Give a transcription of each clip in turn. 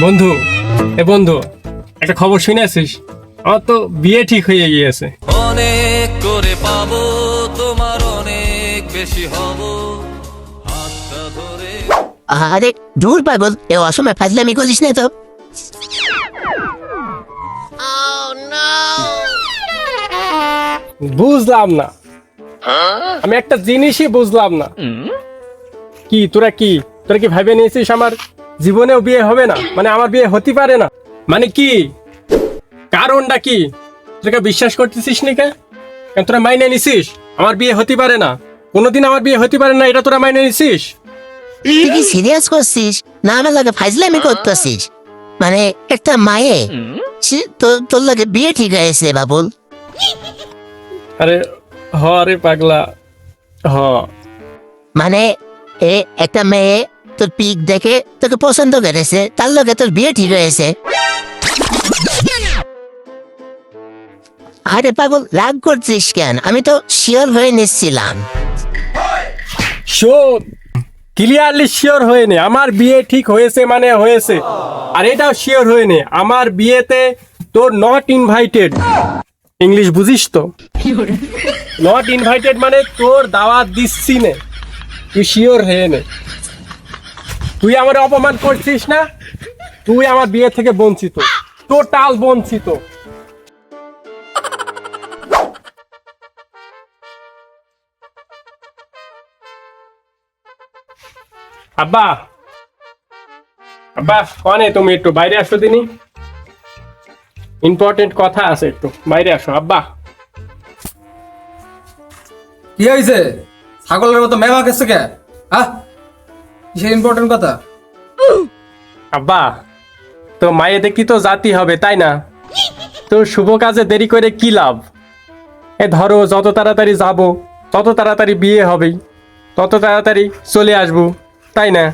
বন্ধু এ বন্ধু একটা খবর শুনেছিস আমার তো বিয়ে ঠিক হয়ে গিয়েছে। অনেক করে পাবো তোমার অনেক বেশি হব। হাতটা ধরে। আরে দূর পাগল এ অসময় ফাজলামি করিস না তো। বুঝলাম না। আমি একটা জিনিসই বুঝলাম না। কি তোরা কি? তোরা কি ভাবে নিয়েছিস আমার? জীবনেও বিয়ে হবে না মানে আমার বিয়ে হতে পারে না। মানে কি? কারণটা কি? তোরা বিশ্বাস করতেছিস নি কে? কেন তোরা মাইনে নিছিস? আমার বিয়ে হতে পারে না। কোনোদিন আমার বিয়ে হতে পারে না এটা তোরা মাইনে নিছিস? তুই কি সিরিয়াস করছিস? না আমার লাগে ফাজলামি করতেছিস? মানে একটা মায়ে তোর তোর লাগে বিয়ে ঠিক হয়েছে বাবুল। আরে হ রে পাগলা হ। মানে এ একটা মেয়ে তোর পিক দেখে তোকে পছন্দ করেছে তার লগে তোর বিয়ে ঠিক হয়েছে আরে পাগল রাগ করছিস কেন? আমি তো শিওর হয়ে নিচ্ছিলাম। শোন ক্লিয়ারলি শিওর হয়ে নে। আমার বিয়ে ঠিক হয়েছে মানে হয়েছে। আর এটাও শিওর হয়ে নে। আমার বিয়েতে তোর নট ইনভাইটেড ইংলিশ বুঝিস তো? নট ইনভাইটেড মানে তোর দাওয়াত দিচ্ছি নে। তুই শিওর হয়ে নে। তুই আমার অপমান করছিস না? তুই আমার বিয়ে থেকে বঞ্চিত। টোটাল বঞ্চিত। আব্বা। আব্বা, কনে তুমি একটু বাইরে আসো দিনি। ইম্পর্টেন্ট কথা আছে একটু। বাইরে আসো, আব্বা। কি হয়েছে ছাগলের মতো মেঘা গেছে কে? হ্যাঁ? কিসের ইম্পর্টেন্ট কথা? আব্বা তো মায়ে দেখি তো জাতি হবে তাই না? তো শুভ কাজে দেরি করে কি লাভ? এ ধরো যত তাড়াতাড়ি যাব তত তাড়াতাড়ি বিয়ে হবেই তত তাড়াতাড়ি চলে আসব তাই না?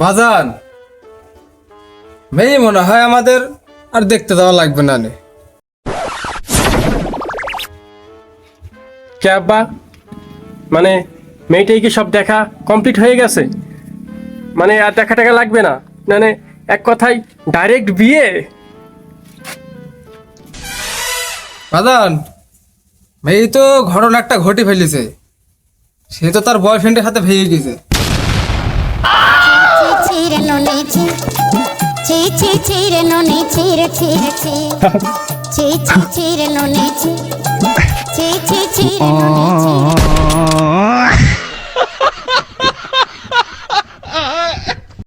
বাজান মেয়ে মনে হয় আমাদের আর দেখতে দেওয়া লাগবে না নে। কে আব্বা? মানে মেয়েটাই কি সব দেখা কমপ্লিট হয়ে গেছে মানে আর দেখা টাকা লাগবে না মানে এক কথায় ডাইরেক্ট বিয়ে বাজান মেয়ে তো ঘটনা একটা ঘটে ফেলেছে সে তো তার বয়ফ্রেন্ডের সাথে ভেঙে গেছে